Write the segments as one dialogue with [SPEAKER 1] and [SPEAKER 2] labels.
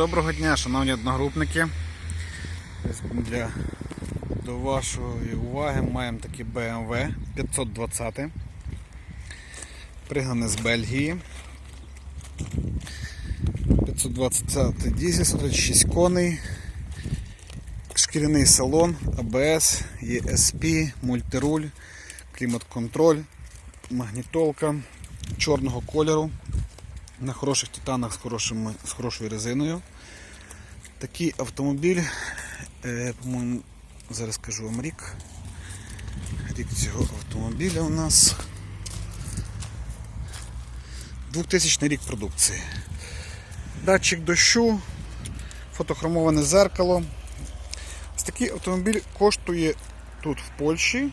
[SPEAKER 1] Доброго дня, шановні одногрупники. Для до вашої уваги маємо такі BMW 520. Пригнане з Бельгії. 520 дізель, 136 коней, шкіряний салон, ABS, ESP, мультируль, клімат-контроль, магнітолка чорного кольору на хороших титанах з, хорошими, з хорошою резиною. Такий автомобіль, е, по-моєму, зараз скажу вам рік. Рік цього автомобіля у нас 2000 рік продукції. Датчик дощу, фотохромоване зеркало. Ось такий автомобіль коштує тут в Польщі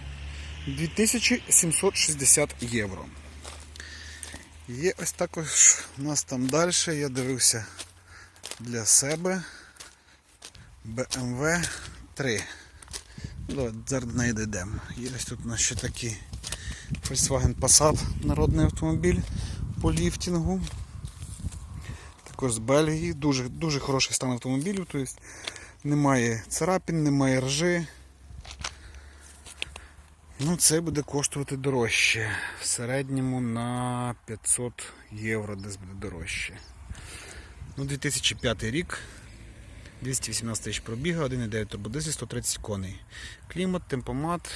[SPEAKER 1] 2760 євро. Є ось також у нас там далі, я дивився для себе BMW 3. Ну, Давай зараз до неї дійдемо. Є ось тут у нас ще такий Volkswagen Passat, народний автомобіль по ліфтингу. Також з Бельгії. Дуже, дуже хороший стан автомобілю, тобто немає царапін, немає ржи. Ну, це буде коштувати дорожче. В середньому на 500 євро десь буде дорожче. Ну, 2005 рік. 218 тисяч пробіга, 1,9 турбодизель, 130 коней. Клімат, темпомат,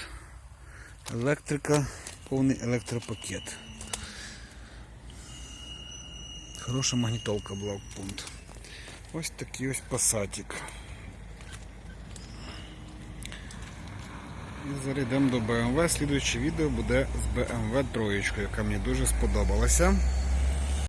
[SPEAKER 1] електрика, повний електропакет. Хороша магнітолка була. Ось такий ось пасатик. І зараз йдемо до BMW. Слідуюче відео буде з BMW троєчкою, яка мені дуже сподобалася.